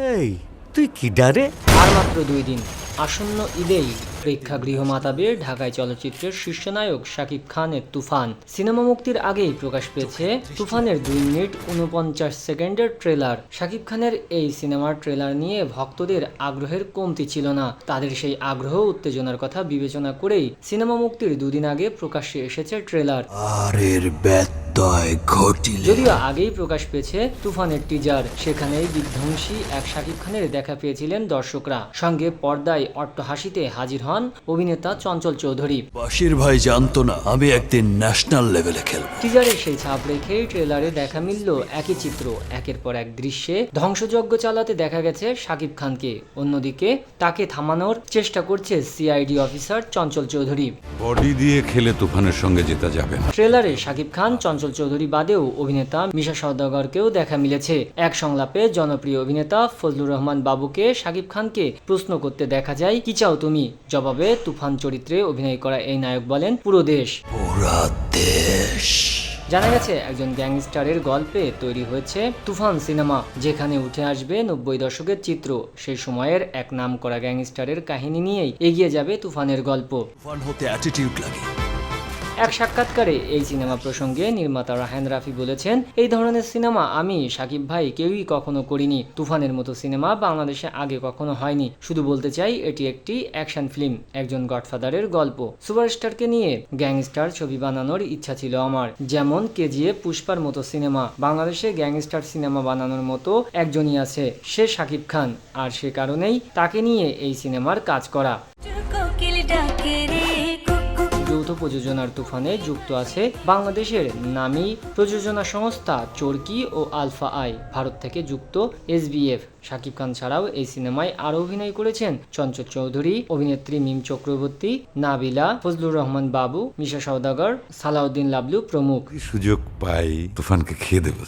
এই তুই কি ডারে? আর মাত্র দুই দিন। আসন্ন ঈদেই প্রেক্ষাগৃহ মাতাবে ঢাকায় চলচ্চিত্রের শীর্ষনায়ক শাকিব খানের তুফান। সিনেমা মুক্তির আগেই প্রকাশ পেয়েছে তুফানের দুই মিনিট উনপঞ্চাশ সেকেন্ডের ট্রেলার। শাকিব খানের এই সিনেমার ট্রেলার নিয়ে ভক্তদের আগ্রহের কমতি ছিল না। তাদের সেই আগ্রহ উত্তেজনার কথা বিবেচনা করেই সিনেমা মুক্তির দুদিন আগে প্রকাশ্যে এসেছে ট্রেলার। আর এর ব্যত্যয় ঘটিলে। যদিও আগেই প্রকাশ পেয়েছে তুফানের টিজার সেখানেই বিধ্বংসী এক শাকিব খানের দেখা পেয়েছিলেন দর্শকরা। সঙ্গে পর্দায় অট্টহাসিতে হাজির হন অভিনেতা চঞ্চল চৌধুরী। বাসির ভাই জানতো না আমি একদিন ন্যাশনাল লেভেলে খেলব। টিজারের সেই ছাপ রেখেই ট্রেলারে দেখা মিলল একই চিত্র একের পর এক দৃশ্যে ধ্বংসযজ্ঞ চালাতে দেখা গেছে শাকিব খানকে। অন্যদিকে তাকে থামানোর চেষ্টা করছে CID officer Chanchal Chowdhury. Body দিয়ে খেলে তুফানের সঙ্গে জেতা যাবে না। ট্রেলারে শাকিব খান চঞ্চল চৌধুরী বাদেও অভিনেতা মিশা সওদাগরকেও দেখা মিলেছে। এক সংলাপে জনপ্রিয় অভিনেতা ফজলুর রহমান বাবুকে শাকিব খানকে প্রশ্ন করতে দেখা যায় কি চাও তুমি? জবাবে তুফান চরিত্রে অভিনয় করা এই নায়ক বলেন পুরো দেশ। পুরা দেশ। জানা গেছে একজন গ্যাংস্টারের গল্পে তৈরি হয়েছে তুফান সিনেমা যেখানে উঠে আসবে নব্বই দশকের চিত্র। সেই সময়ের এক নাম করা গ্যাংস্টারের কাহিনী নিয়েই এগিয়ে যাবে তুফানের গল্প। ফান হতে অ্যাটিটিউড লাগে। এক সাক্ষাৎকারে এই সিনেমা প্রসঙ্গে নির্মাতা রাহান রাফি বলেছেন, এই ধরনের সিনেমা আমি, সাকিব ভাই, কেউই কখনো করিনি। তুফানের মতো সিনেমা বাংলাদেশে আগে কখনো হয়নি। শুধু বলতে চাই, এটি একটি অ্যাকশন ফিল্ম, একজন গডফাদারের গল্প। সুপারস্টারকে নিয়ে গ্যাংস্টার ছবি বানানোর ইচ্ছা ছিল আমার। যেমন কেজিএফ পুষ্পার মতো সিনেমা, বাংলাদেশে গ্যাংস্টার সিনেমা বানানোর মতো একজনই আছে, সে সাকিব খান। আর সে কারণেই তাকে নিয়ে এই সিনেমার কাজ করা। প্রযোজনার তুফানে যুক্ত আছে বাংলাদেশের নামী প্রযোজনা সংস্থা চরকি ও আলফা আই। ভারত থেকে যুক্ত এসবিএফ শাকিব খান ছাড়াও এই সিনেমায় আরও অভিনয় করেছেন চঞ্চল চৌধুরী, অভিনেত্রী মিম চক্রবর্তী, নাবিলা, ফজলুর রহমান বাবু, মিশা সওদাগর, সালাউদ্দিন লাবলু প্রমুখ। সুযোগ পাই তুফানকে খেয়ে দেবো।